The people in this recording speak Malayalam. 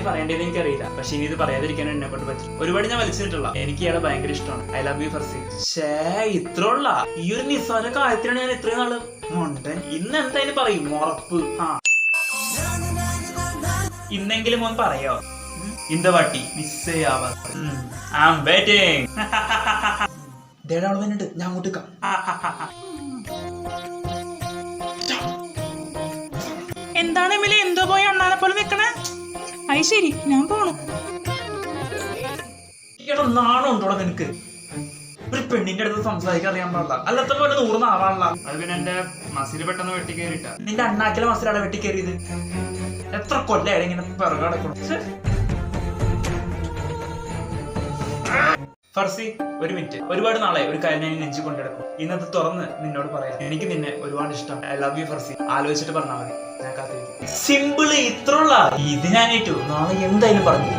എങ്ങനെ പറയേണ്ടത് എനിക്കറിയില്ല. പക്ഷെ ഇനി ഇത് പറയാതിരിക്കാൻ എന്നെ കൊണ്ട് പറ്റും ഒരുപാട് ഞാൻ വലിച്ചിട്ടുള്ള. എനിക്ക് ഇയാളെ ഭയങ്കര ഇഷ്ടമാണ്. ഐ ലവ് യു ഫർസി. ഷേ ഇത്ര ഉള്ള. ഈ ഒരു നിസ്സാര കാര്യത്തിനാണ് ഞാൻ ഇത്രയും നാൾ മൊണ്ടൻ. ഇന്ന് എന്തായാലും പറയും? ഉറപ്പ്. ആ. ഇന്നെങ്കിലും ഒന്ന് പറയോ? ഇന്ത വാട്ടി. മിസ് ചെയ്യാവാ ഐ ആം വെയിറ്റിംഗ് വന്നിട്ട് ഞാൻ അങ്ങോട്ട്. എന്താണ് എമിലി? അത് ശരി ഞാൻ പോണു. എടാ നാണം ഉണ്ടോടാ നിനക്ക്? ഒരു പെണ്ണിന്റെ അടുത്ത് സംസാരിക്കാൻ അറിയാൻ പാടില്ല. അല്ലാത്ത പോലെ നൂറ് നാവാണല്ല. അത് പിന്നെ എന്റെ മസിൽ പെട്ടെന്ന് വെട്ടി കയറിട്ട നിന്റെ അണ്ണാക്കിലെ മസിലാണ് വെട്ടി കയറിയത് എത്ര കൊല്ലായിട്ട് ഇങ്ങനെ പിറകെ ഫർസി ഒരു മിനിറ്റ്. ഒരുപാട് നാളെ ഒരു കാര്യം ഞാൻ നെഞ്ചു കൊണ്ടെടുക്കും ഇന്നത്തെ തുറന്ന് നിന്നോട് പറയാം. എനിക്ക് നിന്നെ ഒരുപാട് ഇഷ്ടം ഐ ലവ് യു ഫർസി. ആലോചിച്ചിട്ട് പറഞ്ഞാൽ മതി. ഞാൻ കാത്തിരിക്കും. സിമ്പിൾ ഇത്ര ഇത് ഞാനേറ്റു നാളെ എന്തായാലും പറഞ്ഞു